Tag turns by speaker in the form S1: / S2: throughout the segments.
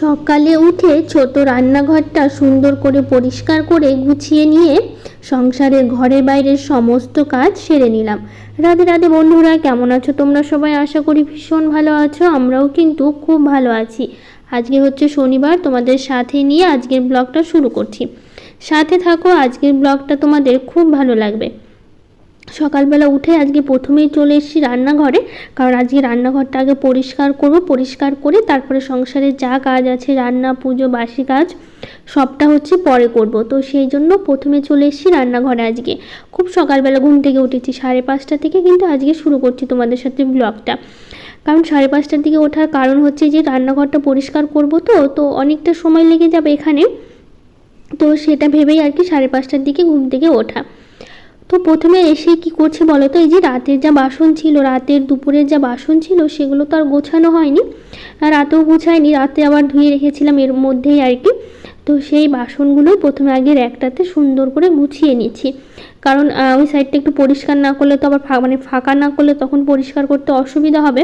S1: সকালে উঠে ছোট রান্নাঘরটা সুন্দর করে পরিষ্কার করে গুছিয়ে নিয়ে সংসারের ঘরের বাইরের সমস্ত কাজ সেরে নিলাম। রাধে রাধে বন্ধুরা, কেমন আছো তোমরা সবাই? আশা করি ভীষণ ভালো আছো, আমরাও কিন্তু খুব ভালো আছি। আজকে হচ্ছে শনিবার, তোমাদের সাথে নিয়ে আজকের ব্লগটা শুরু করছি। সাথে থাকো, আজকের ব্লগটা তোমাদের খুব ভালো লাগবে। সকালবেলা উঠে আজকে প্রথমেই চলে এসেছি রান্নাঘরে, কারণ আজকে রান্নাঘরটা আগে পরিষ্কার করব, পরিষ্কার করে তারপরে সংসারে যা কাজ আছে, রান্না, পুজো, বাসি কাজ, সবটা হচ্ছে পরে করব। তো সেই জন্য প্রথমে চলে এসেছি রান্নাঘরে আজকে। খুব সকালবেলা ঘুম থেকে উঠেছি সাড়ে পাঁচটা থেকে, কিন্তু আজকে শুরু করছি তোমাদের সাথে ব্লগটা। কারণ সাড়ে পাঁচটার দিকে ওঠার কারণ হচ্ছে যে রান্নাঘরটা পরিষ্কার করব তো তো অনেকটা সময় লেগে যাবে এখানে। তো সেটা ভেবেই আর কি সাড়ে পাঁচটার দিকে ঘুম থেকে ওঠা। তো প্রথমে এসে কি করছে বলো তো? এই যে রাতের যা বাসন ছিল, রাতের দুপুরের যা বাসন ছিল, সেগুলো তো আর গোছানো হয়নি। রাতেও গোছায়নি, রাতে আবার ধুয়ে রেখেছিলাম এর মধ্যেই আর কি। তো সেই বাসনগুলো প্রথমে আগে একটাতে সুন্দর করে গুছিয়ে নিচ্ছি। কারণ ওই সাইডটা একটু পরিষ্কার না করলে তো আবার মানে ফাঁকা না করলে তখন পরিষ্কার করতে অসুবিধা হবে।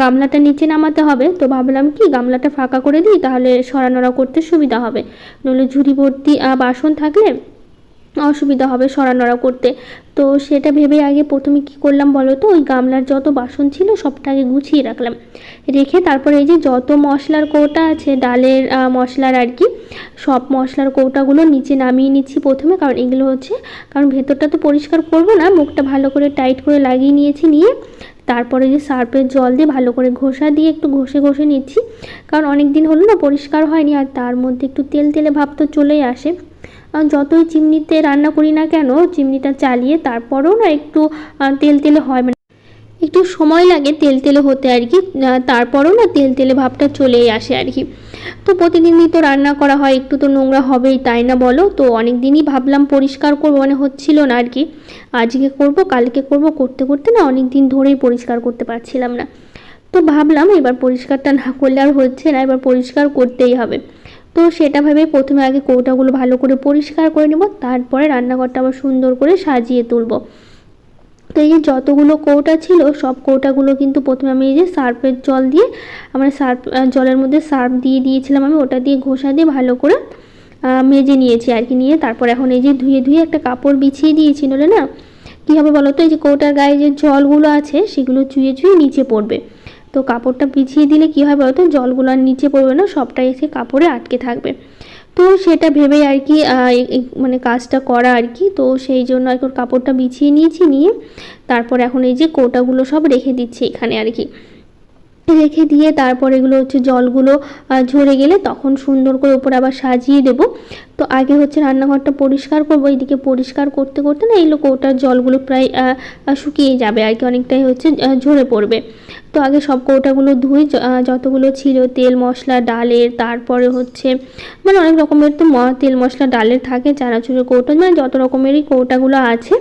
S1: গামলাটা নিচে নামাতে হবে। তো ভাবলাম কি, গামলাটা ফাঁকা করে দিই, তাহলে সরানোরা করতে সুবিধা হবে। নইলে ঝুড়ি ভর্তি বাসন থাকলে অসুবিধা হবে সরানোড়া করতে। তো সেটা ভেবে আগে প্রথমে কি করলাম বলো তো? ওই গামলার যত বাসন ছিল সবটা আগে গুছিয়ে রাখলাম। রেখে তারপরে এই যে যত মশলার কৌটা আছে, ডালের মশলার আর কি, সব মশলার কৌটাগুলো নিচে নামিয়ে নিচ্ছি প্রথমে। কারণ এগুলো হচ্ছে, কারণ ভেতরটা তো পরিষ্কার করব না, মুখটা ভালো করে টাইট করে লাগিয়ে নিয়েছি নিয়ে। তারপরে যে সার্ফের জল দিয়ে ভালো করে ঘষা দিয়ে একটু ঘষে ঘষে নিচ্ছি। কারণ অনেক দিন হলো না পরিষ্কার হয়নি আর তার মধ্যে একটু তেল তেলে ভাব তো চলেই আসে। যতই চিমনিতে রান্না করি না কেন, চিমনিটা চালিয়ে তারপরেও না একটু তেল তেলে হয় মানে একটু সময় লাগে তেল তেলে হতে আর কি তারপরেও না তেল তেলে ভাবটা চলেই আসে আর কি। তো প্রতিদিনই তো রান্না করা হয়, একটু তো নোংরা হবেই, তাই না বলো? তো অনেক দিনই ভাবলাম পরিষ্কার করব মানে হচ্ছিল না আর কি। আজকে করব, কালকে করব, করতে করতে না অনেক দিন ধরেই পরিষ্কার করতে পারছিলাম না। তো ভাবলাম এবার পরিষ্কারটা না করলে আর হচ্ছে না, এবার পরিষ্কার করতেই হবে। তো সেটা ভেবে প্রথমে আগে কৌটাগুলো ভালো করে পরিষ্কার করে নেব, তারপরে রান্নাঘরটা আবার সুন্দর করে সাজিয়ে তুলব। তো এই যে যতগুলো কৌটা ছিল, সব কৌটাগুলো কিন্তু প্রথমে আমি এই যে সার্ফের জল দিয়ে, আমার সার্ফ জলের মধ্যে সার্ফ দিয়ে দিয়েছিলাম আমি, ওটা দিয়ে ঘষা দিয়ে ভালো করে মেজে নিয়েছি আর কি, নিয়ে তারপর এখন এই যে ধুয়ে ধুয়ে একটা কাপড় বিছিয়ে দিয়েছি নলে না, কী হবে বলো তো এই যে কৌটার গায়ে যে জলগুলো আছে, সেগুলো চুয়ে চুয়ে নিচে পড়বে। তো কাপড়টা পিছিয়ে দিলে কি হয় বলতো? জলগুলো আর নিচে পড়বে না, সবটাই এসে কাপড়ে আটকে থাকবে। তো সেটা ভেবে আর কি মানে কাজটা করা আর কি। তো সেই জন্য আর কি কাপড়টা বিছিয়ে নিয়েছি, নিয়ে তারপর এখন এই যে কোটাগুলো সব রেখে দিচ্ছি এখানে আর কি। রেখে দিয়ে তারপর এগুলো হচ্ছে জলগুলো ঝরে গেলে তখন সুন্দর করে উপরে আবার সাজিয়ে দেব। তো আগে হচ্ছে রান্নাঘরটা পরিষ্কার করব এইদিকে পরিষ্কার করতে করতে না এগুলো কৌটার জলগুলো প্রায় শুকিয়ে যাবে আর কি, অনেকটাই হচ্ছে ঝরে পড়বে। তো আগে সব কৌটাগুলো ধুই যতগুলো ছিল তেল মশলা, ডালের, তারপরে হচ্ছে মানে অনেক রকমের তো তেল মশলা, ডালের থাকে, চানাচুরের কৌটা মানে যত রকমেরই কৌটাগুলো আছে।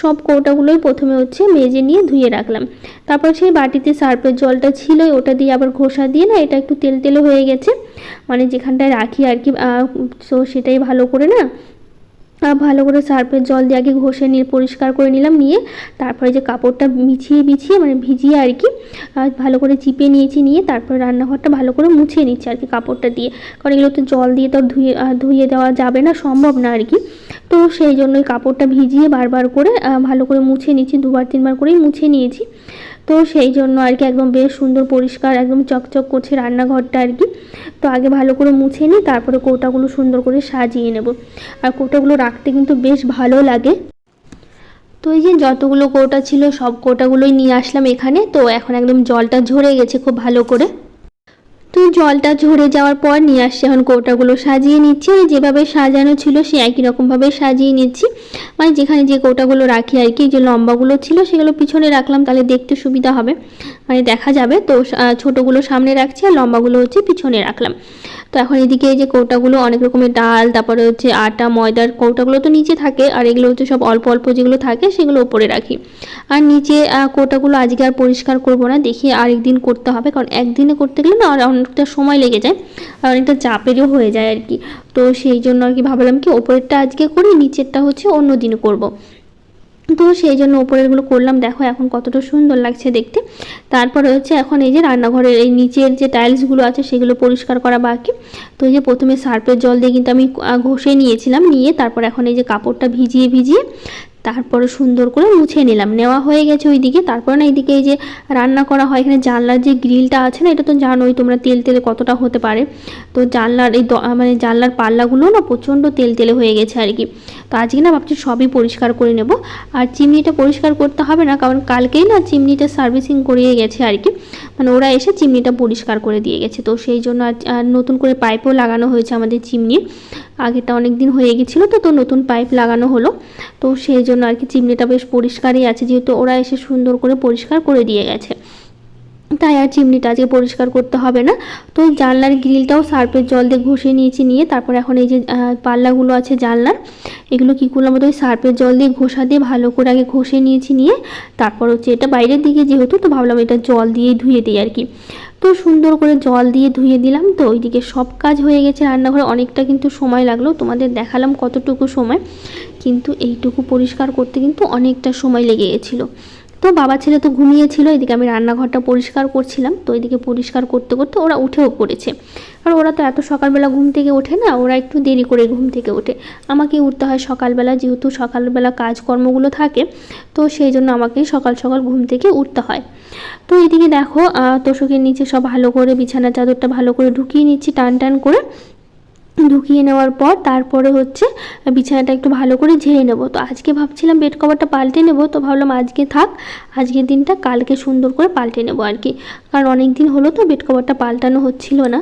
S1: সব কৌটাগুলোই প্রথমে হচ্ছে মেজে নিয়ে ধুয়ে রাখলাম। তারপর সেই বাটিতে সার্ফের জলটা ছিল ওটা দিয়ে আবার ঘষা দিয়ে না এটা একটু তেল তেলে হয়ে গেছে। মানে যেখানটায় রাখি আর কি তো সেটাই ভালো করে না ভালো করে সার্ফের জল দিয়ে আগে ঘষে নিয়ে পরিষ্কার করে নিলাম, নিয়ে তারপরে যে কাপড়টা বিছিয়ে বিছিয়ে মানে ভিজিয়ে আর কি ভালো করে চিপে নিয়েছি, নিয়ে তারপরে রান্নাঘরটা ভালো করে মুছে নিচ্ছি আর কি কাপড়টা দিয়ে। কারণ এগুলো তো জল দিয়ে তো ধুয়ে ধুয়ে দেওয়া যাবে না, সম্ভব না আর কি। তো সেই জন্য ওই কাপড়টা ভিজিয়ে বারবার করে ভালো করে মুছে নিচ্ছি, দুবার তিনবার করেই মুছে নিয়েছি। তো সেই জন্য আর কি একদম বেশ সুন্দর, পরিষ্কার, একদম চকচক করছে রান্নাঘরটা আর কি। তো আগে ভালো করে মুছে নিই, তারপরে কৌটাগুলো সুন্দর করে সাজিয়ে নেব। আর কৌটাগুলো রাখতে কিন্তু বেশ ভালো লাগে। তো এই যে যতগুলো কৌটা ছিল সব কৌটাগুলোই নিয়ে আসলাম এখানে। তো এখন একদম জলটা ঝরে গেছে খুব ভালো করে। তো জলটা ঝরে যাওয়ার পর নিয়ে আসছি। এখন কৌটাগুলো সাজিয়ে নিচ্ছি। আর যেভাবে সাজানো ছিল, সে একই রকমভাবে সাজিয়ে নিচ্ছি। মানে যেখানে যে কৌটাগুলো রাখি আর কি, যে লম্বাগুলো ছিল, সেগুলো পিছনে রাখলাম, তাহলে দেখতে সুবিধা হবে। মানে দেখা যাবে। তো ছোটোগুলো সামনে রাখছি আর লম্বাগুলো হচ্ছে পিছনে রাখলাম। তো এখন এদিকে এই যে কৌটাগুলো, অনেক রকমের ডাল, তারপরে হচ্ছে আটা, ময়দার কৌটাগুলো তো নিচে থাকে আর এগুলো হচ্ছে সব অল্প অল্প যেগুলো থাকে সেগুলো উপরে রাখি। আর নিচে কৌটাগুলো আজকে আর পরিষ্কার করব না, দেখি আরেক দিন করতে হবে, কারণ একদিনে করতে গেলে না অনেকটা সময় লেগে যায় আর অনেকটা চাপেরও হয়ে যায় আর কি। তো সেই জন্য আর কি ভাবলাম কি ওপরেরটা আজকে করি, নিচেরটা হচ্ছে অন্য দিন করব। তো সেই জন্য ওপরেরগুলো করলাম। দেখো এখন কতটা সুন্দর লাগছে দেখতে। তারপরে হচ্ছে এখন এই যে রান্নাঘরের এই নিচের যে টাইলসগুলো আছে সেগুলো পরিষ্কার করা বাকি। তো এই যে প্রথমে সার্ফের জল দিয়ে কিন্তু আমি ঘষে নিয়েছিলাম। নিয়ে তারপর এখন এই যে কাপড়টা ভিজিয়ে ভিজিয়ে তারপরে সুন্দর করে মুছে নিলাম। নেওয়া হয়ে গেছে ওইদিকে। তারপরে না এইদিকে এই যে রান্না করা হয়, এখানে জানলার যে গ্রিলটা আছে না, এটা তো জানোই তোমরা তেল তেলে কতটা হতে পারে। তো জানলার এই মানে জানলার পাল্লাগুলো না প্রচণ্ড তেল তেলে হয়ে গেছে আর কি। তো আজকে না ভাবছি সবই পরিষ্কার করে নেব। আর চিমনিটা পরিষ্কার করতে হবে না, কারণ কালকেই না চিমনিটা সার্ভিসিং করিয়ে গেছে আর কি। মানে ওরা এসে চিমনিটা পরিষ্কার করে দিয়ে গেছে। তো সেই জন্য আর নতুন করে পাইপও লাগানো হয়েছে আমাদের চিমনি। আগেটা অনেক দিন হয়ে গেছিল তো তো নতুন পাইপ লাগানো হলো। তো সেই জন্য আর কি চিমনিটা বেশ পরিষ্কারই আছে, যেহেতু ওরা এসে সুন্দর করে পরিষ্কার করে দিয়ে গেছে। তাই আর চিমনিটা আজকে পরিষ্কার করতে হবে না। তো জানলার গ্রিলটাও সার্ফের জল দিয়ে ঘষে নিয়েছি, নিয়ে তারপর এখন এই যে পাল্লাগুলো আছে জানলার, এগুলো কী করলাম? ওই সার্ফের জল দিয়ে ঘষা দিয়ে ভালো করে আগে ঘষে নিয়েছি, নিয়ে তারপর হচ্ছে এটা বাইরের দিকে যেহেতু, তো ভাবলাম এটা জল দিয়ে ধুয়ে দিই আর কি। তো সুন্দর করে জল দিয়ে ধুয়ে দিলাম তো, ওইদিকে সব কাজ হয়ে গেছে রান্নাঘরে। অনেকটা কিন্তু সময় লাগল, তোমাদের দেখালাম কতটুকু সময়। কিন্তু এইটুকু পরিষ্কার করতে কিন্তু অনেকটা সময় লেগে গেছিল। তো বাবা ছেলে তো ঘুমিয়েছিল, এদিকে আমি রান্নাঘরটা পরিষ্কার করছিলাম। তো এদিকে পরিষ্কার করতে করতে ওরা উঠেও পড়েছে। আর ওরা তো এত সকালবেলা ঘুম থেকে ওঠে না, ওরা একটু দেরি করে ঘুম থেকে ওঠে। আমাকে উঠতে হয় সকালবেলা, যেহেতু সকালবেলা কাজকর্মগুলো থাকে, তো সেই জন্য আমাকে সকাল সকাল ঘুম থেকে উঠতে হয়। তো এদিকে দেখো তোষকের নিচে সব ভালো করে বিছানা চাদরটা ভালো করে ঢুকিয়ে নিচ্ছি, টান টান করে। ঢুকিয়ে নেওয়ার পর তারপরে হচ্ছে বিছানাটা একটু ভালো করে ঝেড়ে নেব। তো আজকে ভাবছিলাম বেড কভারটা পাল্টে নেব, তো ভাবলাম আজকে থাক, আজকের দিনটা কালকে সুন্দর করে পাল্টে নেব আর কি। কারণ অনেক দিন হলো তো বেড কভারটা পাল্টানো হচ্ছিল না।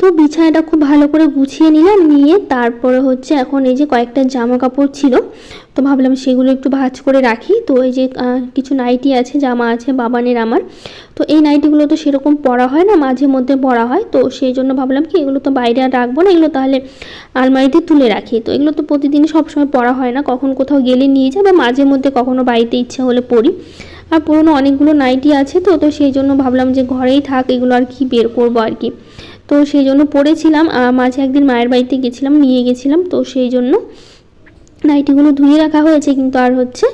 S1: তো বিছানাটা খুব ভালো করে গুছিয়ে নিলাম, নিয়ে তারপরে হচ্ছে এখন এই যে কয়েকটা জামা কাপড় ছিল, তো ভাবলাম সেগুলো একটু ভাজ করে রাখি। তো এই যে কিছু নাইটি আছে, জামা আছে, বাবানের আমার। তো এই নাইটিগুলো তো সেরকম পরা হয় না, মাঝে মধ্যে পরা হয়। তো সেই জন্য ভাবলাম কি, এগুলো তো বাইরে আর রাখব না, এগুলো তাহলে আলমারিতে তুলে রাখি। তো এগুলো তো প্রতিদিন সবসময় পরা হয় না, কখন কোথাও গেলে নিয়ে যাই বা মাঝে মধ্যে কখনো বাড়িতে ইচ্ছা হলে পরি। আর পুরোনো অনেকগুলো নাইটি আছে তো তো সেই জন্য ভাবলাম যে ঘরেই থাক, এগুলো আর কি বের করব আর কি। তো সেই জন্য পড়েছিলাম মাঝে একদিন মায়ের বাড়িতে গেছিলাম, নিয়ে গেছিলাম, তো সেই জন্য নাইটিগুলো ধুয়ে রাখা হয়েছে কিন্তু আর হচ্ছে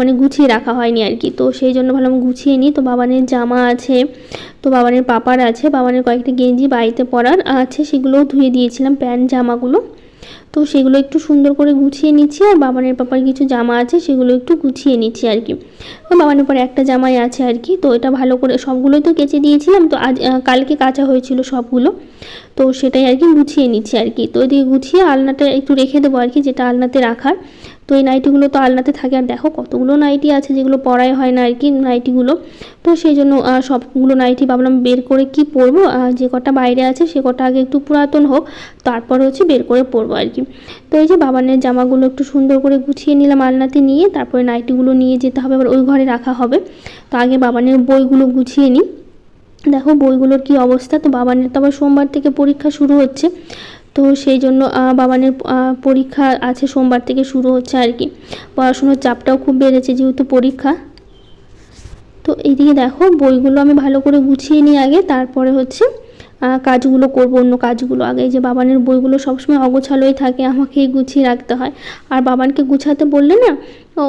S1: মানে গুছিয়ে রাখা হয়নি আর কি। তো সেই জন্য ভাবলাম গুছিয়ে নিই, তো বাবানের জামা আছে, তো বাবানের পাপার আছে, বাবানের কয়েকটা গেঞ্জি বাড়িতে পরার আছে, সেগুলোও ধুয়ে দিয়েছিলাম, প্যান্ট, জামাগুলো। তো সেগুলো একটু সুন্দর করে গুছিয়ে নিচ্ছি আর বাবানের পাপার কিছু জামা আছে সেগুলো একটু গুছিয়ে নিচ্ছি আর কি। বাবানের পাপার একটা জামাই আছে আর কি, তো এটা ভালো করে সবগুলোই তো কেচে দিয়েছিলাম, তো আজ কালকে কাঁচা হয়েছিল সবগুলো, তো সেটাই আর কি গুছিয়ে নিচ্ছি আর কি। তো এদিকে গুছিয়ে আলনাটা একটু রেখে দেবো আর কি, যেটা আলনাতে রাখার। তো এই নাইটিগুলো তো আলনাতে থাকে। আর দেখো কতগুলো নাইটি আছে যেগুলো পরাই হয় না আর কি নাইটিগুলো। তো সেই জন্য সবগুলো নাইটি ভাবলাম বের করে কি পরবো? যে কটা বাইরে আছে সে কটা আগে একটু পুরাতন হোক, তারপর হচ্ছে বের করে পরবো আর কি। তো এই যে বাবানের জামাগুলো একটু সুন্দর করে গুছিয়ে নিলাম আলনাতে নিয়ে, তারপরে নাইটিগুলো নিয়ে যেতে হবে আবার ওই ঘরে রাখা হবে। তো আগে বাবানের বইগুলো গুছিয়ে নিই। দেখো বইগুলোর কি অবস্থা? তো বাবানের তো আবার সোমবার থেকে পরীক্ষা শুরু হচ্ছে। তো সেই জন্য বাবানের পরীক্ষা আছে সোমবার থেকে শুরু হচ্ছে আর কি। পড়াশুনোর চাপটাও খুব বেড়েছে যেহেতু পরীক্ষা। তো এইদিকে দেখো, বইগুলো আমি ভালো করে গুছিয়ে নিই আগে, তারপরে হচ্ছে কাজগুলো করব, অন্য কাজগুলো। আগে যে বাবানের বইগুলো সবসময় অগোছালোই থাকে, আমাকেই গুছিয়ে রাখতে হয়। আর বাবানকে গুছাতে বললে না,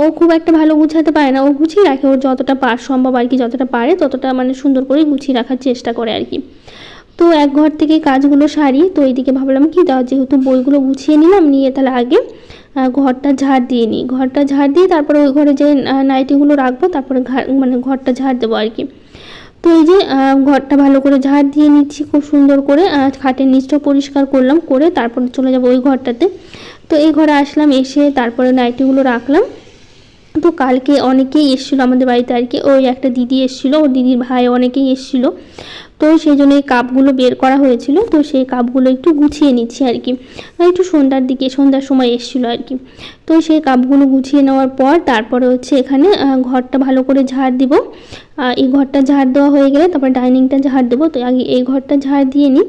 S1: ও খুব একটা ভালো গুছাতে পারে না। ও গুছিয়ে রাখে, ওর যতটা পার সম্ভব আর কি, যতটা পারে, ততটা মানে সুন্দর করে গুছিয়ে রাখার চেষ্টা করে আর কি। তো এক ঘর থেকে কাজগুলো সারি, তো এইদিকে ভাবলাম কি দাও যেহেতু বইগুলো গুছিয়ে নিলাম, নিয়ে তাহলে আগে ঘরটা ঝাড় দিয়ে নিই। ঘরটা ঝাড় দিয়ে তারপরে ওই ঘরে যে নাইটিগুলো রাখব, তারপরে মানে ঘরটা ঝাড় দেবো আর কি। তো এই যে ঘরটা ভালো করে ঝাড় দিয়ে নিচ্ছি, খুব সুন্দর করে খাটের নিচটা পরিষ্কার করলাম, করে তারপরে চলে যাব ওই ঘরটাতে। তো এই ঘরে আসলাম, এসে তারপরে নাইটিগুলো রাখলাম তো কালকে অনেকেই এসেছিল আমাদের বাড়িতে আর কি। ওই একটা দিদি এসেছিল, ওর দিদির ভাই অনেকেই এসেছিল। তো সেই জন্য এই কাপগুলো বের করা হয়েছিল। তো সেই কাপগুলো একটু গুছিয়ে নিচ্ছি আর কি। একটু সন্ধ্যার দিকে, সন্ধ্যার সময় এসেছিল আর কি। তো সেই কাপগুলো গুছিয়ে নেওয়ার পর তারপরে হচ্ছে এখানে ঘরটা ভালো করে ঝাড় দিব। এই ঘরটা ঝাড় দেওয়া হয়ে গেলে তারপর ডাইনিংটা ঝাড় দেবো। তো আগে এই ঘরটা ঝাড় দিয়ে নিই।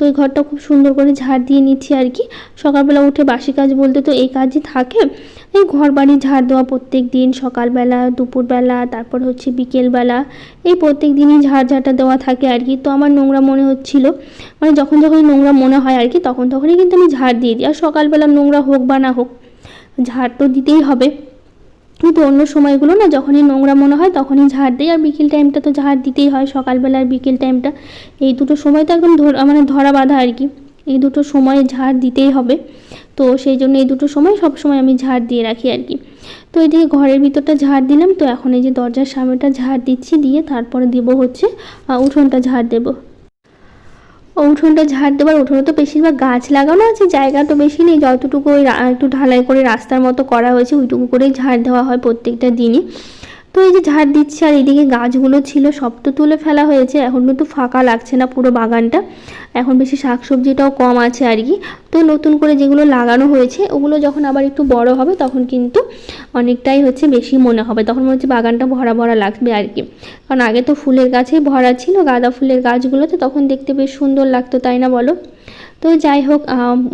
S1: তো এই ঘরটা খুব সুন্দর করে ঝাড় দিয়ে নিচ্ছি আর কি। সকালবেলা উঠে বাসি কাজ বলতে তো এই কাজই থাকে। এই ঘর বাড়ি ঝাড় দেওয়া প্রত্যেক দিন, সকালবেলা, দুপুরবেলা, তারপর হচ্ছে বিকেলবেলা, এই প্রত্যেক দিনই ঝাড় ঝাড়টা দেওয়া থাকে আর কি। তো আমার নোংরা মনে হচ্ছিল মানে যখন যখনই নোংরা মনে হয় আর কি, তখন তখনই কিন্তু আমি ঝাড় দিয়ে দিই। আর সকালবেলা নোংরা হোক বা না হোক, ঝাড় তো দিতেই হবে। কিন্তু অন্য সময়গুলো না যখনই নোংরা মনে হয় তখনই ঝাড় দিই। আর বিকেল টাইমটা তো ঝাড় দিতেই হয় সকালবেলা আর বিকেল টাইমটা এই দুটো সময় তো একদম মানে ধরা বাঁধা আর কি। এই দুটো সময় ঝাড় দিতেই হবে। তো সেই জন্য এই দুটো সময় সব সময় আমি ঝাড় দিয়ে রাখি আর কি। তো এদিকে ঘরের ভিতরটা ঝাড় দিলাম। তো এখন এই যে দরজার সামনেটা ঝাড় দিচ্ছি, দিয়ে তারপরে দেব হচ্ছে উঠোনটা ঝাড় দেবো। উঠোনটা ঝাড় দেবার উঠোনে তো বেশিরভাগ গাছ লাগানো আছে, জায়গা তো বেশি নেই, যতটুকু ওই একটু ঢালাই করে রাস্তার মতো করা হয়েছে, ওইটুকু করেই ঝাড় দেওয়া হয় প্রত্যেকটা দিনই। তো এই যে ঝাড় দিচ্ছে আর এদিকে গাছগুলো ছিল, সব তো তুলে ফেলা হয়েছে। এখন কিন্তু ফাঁকা লাগছে না পুরো বাগানটা। এখন বেশি শাকসবজিটাও কম আছে আর কি। তো নতুন করে যেগুলো লাগানো হয়েছে, ওগুলো যখন আবার একটু বড় হবে, তখন কিন্তু অনেকটাই হচ্ছে বেশি মনে হবে। তখন মনে হচ্ছে বাগানটা ভরা ভরা লাগবে আর কি। কারণ আগে তো ফুলের গাছেই ভরা ছিল, গাঁদা ফুলের গাছগুলোতে তখন দেখতে বেশ সুন্দর লাগতো, তাই না বলো? তো যাই হোক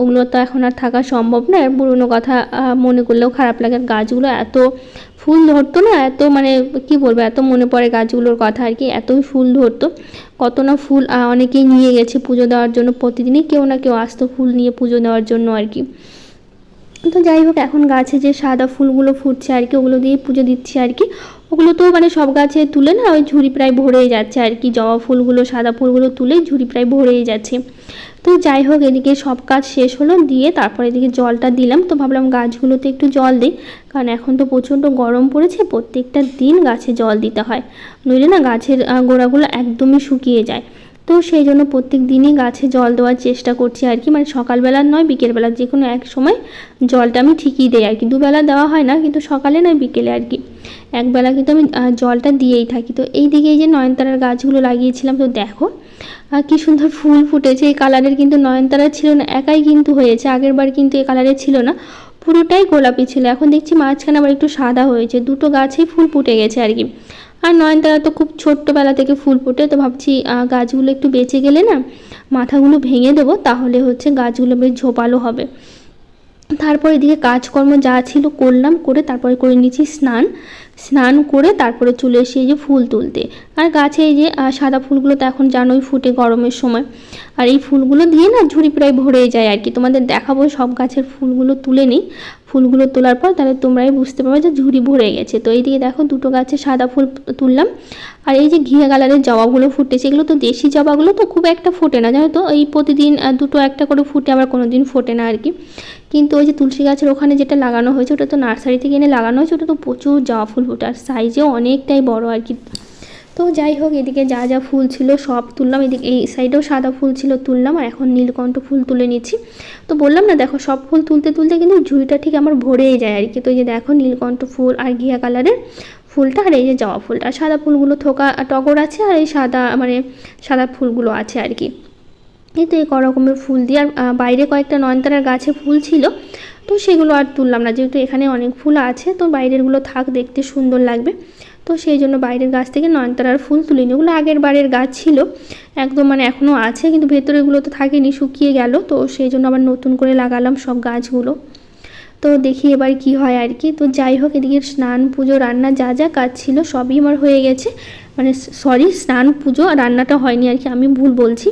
S1: ওগুলো তো এখন আর থাকা সম্ভব না। পুরোনো কথা মনে করলেও খারাপ লাগে। গাছগুলো এত ফুল ধরতো না, এত মানে কি বলব, এত মনে পড়ে গাছগুলোর কথা আর কি, এতই ফুল ধরতো। কত না ফুল অনেকেই নিয়ে গেছে পুজো দেওয়ার জন্য প্রতিদিনই, কেউ না কেউ আসতো ফুল নিয়ে পুজো দেওয়ার জন্য আর কি। তো যাই হোক, এখন গাছে যে সাদা ফুলগুলো ফুটছে আর কি, ওগুলো দিয়ে পুজো দিচ্ছি আর কি। ওগুলো তো মানে সব গাছে তুলে না ওই ঝুড়ি প্রায় ভরেই যাচ্ছে আর কি। জবা ফুলগুলো, সাদা ফুলগুলো তুলে ঝুড়ি প্রায় ভরেই যাচ্ছে। তো যাই হোক, এদিকে সব কাজ শেষ হলো দিয়ে তারপরে এদিকে জলটা দিলাম। তো ভাবলাম গাছগুলোতে একটু জল দিই, কারণ এখন তো প্রচণ্ড গরম পড়েছে, প্রত্যেকটা দিন গাছে জল দিতে হয়। নইলে না গাছের গোড়াগুলো একদমই শুকিয়ে যায়। তো সেই জন্য প্রত্যেক দিনই গাছে জল দেওয়ার চেষ্টা করছি আর কি। মানে সকালবেলা নয় বিকেলবেলা যে কোনো এক সময় জলটা আমি ঠিকই দেই আর কি। দুবেলা দেওয়া হয় না, কিন্তু সকালে নয়, বিকেলে আর কি। একবেলা কিন্তু আমি জলটা দিয়েই থাকি। তো এই দিকে এই যে নয়নতারার গাছগুলো লাগিয়েছিলাম, তো দেখো কি সুন্দর ফুল ফুটেছে। এই কালারের কিন্তু নয়নতারা ছিল না, একাই কিন্তু হয়েছে। আগের বার কিন্তু এই কালারের ছিল না, পুরোটাই গোলাপি ছিল। এখন দেখছি মাঝখানে আবার একটু সাদা হয়েছে। দুটো গাছেই ফুল ফুটে গেছে আর কি। আর নয়নতারা তো খুব ছোট্টবেলা থেকে ফুল ফুটে, তো ভাবছি গাছগুলো একটু বেঁচে গেলে না মাথাগুলো ভেঙে দেবো, তাহলে হচ্ছে গাছগুলো বেশ ঝোপালো হবে। তারপর এদিকে কাজকর্ম যা ছিল করলাম, করে তারপরে করে নিয়েছি স্নান। স্নান করে তারপরে চলে এসে এই যে ফুল তুলতে। আর গাছে এই যে সাদা ফুলগুলো তো এখন জানোই ফুটে গরমের সময়। আর এই ফুলগুলো দিয়ে না ঝুড়ি প্রায় ভরে যায় আর কি। তোমাদের দেখাবো সব গাছের ফুলগুলো তুলে নিই। ফুলগুলো তোলার পর তাহলে তোমরাই বুঝতে পারবে যে ঝুড়ি ভরে গেছে। তো এইদিকে দেখো দুটো গাছে সাদা ফুল তুললাম। আর এই যে ঘিয়া কালারের জবাগুলো ফুটেছে, এগুলো তো দেশি জবাগুলো তো খুব একটা ফোটে না, জানো তো? এই প্রতিদিন দুটো একটা করে ফুটে আবার কোনো দিন ফোটে না আর কি। কিন্তু ওই যে তুলসী গাছের ওখানে যেটা লাগানো হয়েছে, ওটা তো নার্সারি থেকে এনে লাগানো হয়েছে, ওটা তো প্রচুর জবা ফুল ফোটে, আর সাইজেও অনেকটাই বড় আর কি। তো যাই হোক, এদিকে যা যা ফুল ছিল সব তুললাম। এদিকে, এই সাইডেও সাদা ফুল ছিল তুললাম আর এখন নীলকণ্ঠ ফুল তুলে নিচ্ছি। তো বললাম না, দেখো সব ফুল তুলতে তুলতে কিন্তু ঝুড়িটা ঠিক আমার ভরেই যায় আর কি। তো এই যে দেখো নীলকণ্ঠ ফুল আর ঘিয়া কালারের ফুলটা আর এই যে জবা ফুলটা আর সাদা ফুলগুলো থোকা, টগর আছে আর এই সাদা মানে সাদা ফুলগুলো আছে আর কি। এই তো এই রকমের ফুল দিয়ে আর বাইরে কয়েকটা নয়নতারার গাছে ফুল ছিল। তো সেগুলো আর তুললাম না, যেহেতু এখানে অনেক ফুল আছে, তো বাইরেরগুলো থাক, দেখতে সুন্দর লাগবে। তো সেই জন্য বাইরের গাছ থেকে নয়নতারার ফুল তুলিনি। ওগুলো আগের বারের গাছ ছিল। একদম মানে এখনও আছে, কিন্তু ভেতরেগুলো তো থাকেনি, শুকিয়ে গেল। তো সেই জন্য আবার নতুন করে লাগালাম সব গাছগুলো। তো দেখি এবার কি হয় আর কি। তো যাই হোক, এদিকে স্নান, পুজো, রান্না যা যা কাজ ছিল সবই আমার হয়ে গেছে। মানে সরি স্নান, পুজো রান্নাটা হয়নি আর কি, আমি ভুল বলছি।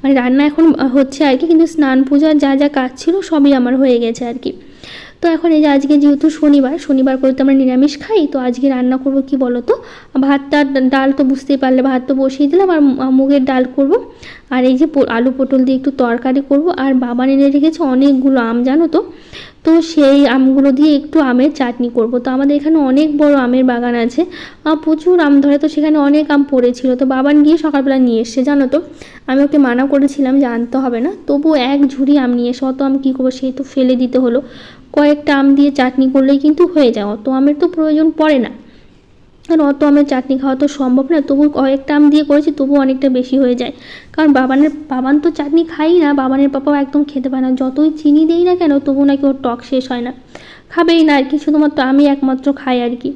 S1: মানে রান্না এখন হচ্ছে আর কি, কিন্তু স্নান, পুজো আর যা যা কাজ ছিল সবই আমার হয়ে গেছে আর কি। তো এখন এই যে আজকে যেহেতু শনিবার শনিবার করে তো আমরা নিরামিষ খাই, তো আজকে রান্না করব কি বলো তো ভাতটা ডাল তো বুঝতেই পারলে, ভাত তো বসিয়ে দিলাম আর মুগের ডাল করব। আর এই যে আলু পটল দিয়ে একটু তরকারি করব, আর বাবা এনে রেখেছে অনেকগুলো আম, জানো তো? তো সেই আমগুলো দিয়ে একটু আমের চাটনি করব। তো আমাদের এখানে অনেক বড় আমের বাগান আছে। প্রচুর আম ধরে তো সেখানে অনেক আম পড়েছিল। তো বাবান গিয়ে সকালবেলা নিয়ে এসছে, জানো তো? আমি ওকে মানা করেছিলাম যে আনতে হবে না। তবু এক ঝুড়ি আম নিয়ে এসে, অত আম কী করব? সেই তো ফেলে দিতে হলো। কয়েকটা আম দিয়ে চাটনি করলেই কিন্তু হয়ে যায় অত আমের তো প্রয়োজন পড়ে না। আর অত আমের চাটনি খাওয়া তো সম্ভব না। তবু কয়েকটা আম দিয়ে করেছি, তবু অনেকটা বেশি হয়ে যায়। কারণ বাবানের, বাবান তো চাটনি খাই না, বাবানের পাপাও একদম খেতে পারে না। যতই চিনি দেই না কেন, তবু নাকি ওর টক শেষ হয় না। খাবেই না আর কি, শুধুমাত্র আমি একমাত্র খাই আর কি।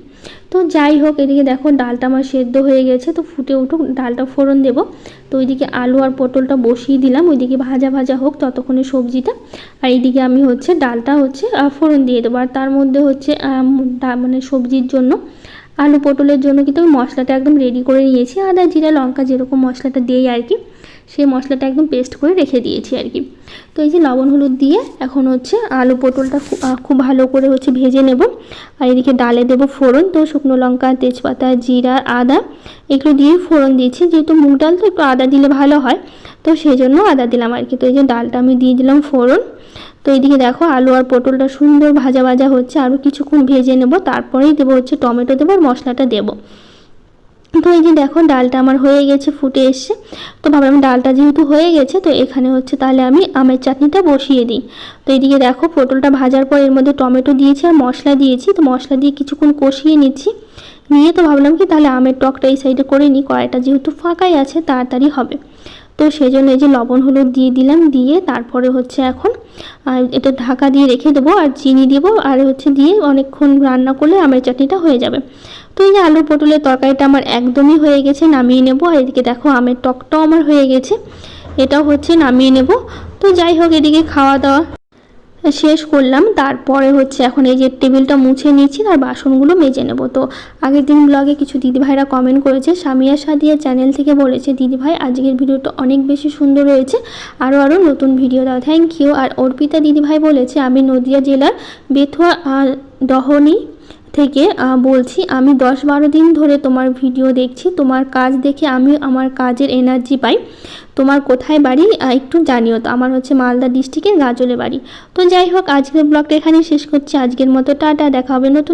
S1: তো যাই হোক, এদিকে দেখো ডালটা আমার সেদ্ধ হয়ে গেছে, তো ফুটে উঠুক, ডালটা ফোড়ন দেব। তো ওইদিকে আলু আর পটলটা বসিয়ে দিলাম, ওইদিকে ভাজা ভাজা হোক, ততক্ষণে সবজিটা। আর এইদিকে আমি হচ্ছে ডালটা হচ্ছে ফোড়ন দিয়ে দেবো। আর তার মধ্যে হচ্ছে মানে সবজির জন্য আলু পটলের জন্য কিন্তু আমি মশলাটা একদম রেডি করে নিয়েছি। আদা, জিরা, লঙ্কা যেরকম মশলাটা দিই আর কি, সেই মশলাটা একদম পেস্ট করে রেখে দিয়েছি আর কি। তো এই যে লবণ হলুদ দিয়ে এখন হচ্ছে আলু পটলটা খুব ভালো করে হচ্ছে ভেজে নেব। আর এদিকে ডালে দেবো ফোড়ন। তো শুকনো লঙ্কা, তেজপাতা, জিরা, আদা, এগুলো দিয়ে ফোড়ন দিয়েছি। যেহেতু মুগ ডাল, তো একটু আদা দিলে ভালো হয়। তো সেই জন্য আদা দিলাম আর কি। তো এই যে ডালটা আমি দিয়ে দিলাম ফোড়ন। তো এইদিকে দেখো আলু আর পটলটা সুন্দর ভাজা ভাজা হচ্ছে। আরও কিছুক্ষণ ভেজে নেব, তারপরেই দেবো হচ্ছে টমেটো দেবো আর মশলাটা দেবো। তো এই যে দেখো ডালটা আমার হয়ে গেছে, ফুটে এসছে। তো ভাবলাম ডালটা যেহেতু হয়ে গেছে, তো এখানে হচ্ছে তাহলে আমি আমের চাটনিটা বসিয়ে দিই। তো এইদিকে দেখো পটলটা ভাজার পর এর মধ্যে টমেটো দিয়েছি আর মশলা দিয়েছি। তো মশলা দিয়ে কিছুক্ষণ কষিয়ে নিচ্ছি। নিয়ে তো ভাবলাম কি তাহলে আমের টকটা এই সাইডে করে নিই, কড়াইটা যেহেতু ফাঁকাই আছে, তাড়াতাড়ি হবে। তো সেই জন্য এই যে লবণ হলুদ দিয়ে দিলাম, দিয়ে তারপরে হচ্ছে এখন এটা ঢাকা দিয়ে রেখে দেবো আর চিনি দেবো, আর হচ্ছে দিয়ে অনেকক্ষণ রান্না করলে আমের চাটনিটা হয়ে যাবে। তো এই যে আলু পটলের তরকারিটা আমার একদমই হয়ে গেছে, নামিয়ে নেব। আর এদিকে দেখো আমের টকটাও আমার হয়ে গেছে, এটাও হচ্ছে নামিয়ে নেব। তো যাই হোক, এদিকে খাওয়া দাওয়া শেষ করলাম। তারপরে হচ্ছে এখন এই যে টেবিলটা মুছে নিচ্ছি আর বাসনগুলো মেজে নেব। তো আগের দিন ব্লগে কিছু দিদিভাইরা কমেন্ট করেছে, সামিয়া সাদিয়া চ্যানেল থেকে বলেছে, দিদিভাই, আজকের ভিডিওটা অনেক বেশি সুন্দর হয়েছে। আরও আরও নতুন ভিডিও দাও। থ্যাংক ইউ আর অর্পিতা দিদিভাই বলেছে, আমি নদিয়া জেলার বেথুয়া দহনি থেকে বলছি, আমি দশ বারো দিন ধরে তোমার ভিডিও দেখছি, তোমার কাজ দেখে আমি আমার কাজের এনার্জি পাই। তোমার কোথায় বাড়ি? একটু জানিও তো, আমার হচ্ছে মালদা ডিস্ট্রিক্টের গাজলে বাড়ি। তো যাই হোক, আজকের ব্লগটা এখানেই শেষ করছি, আজকের মতো, টাটা, দেখা হবে নতুন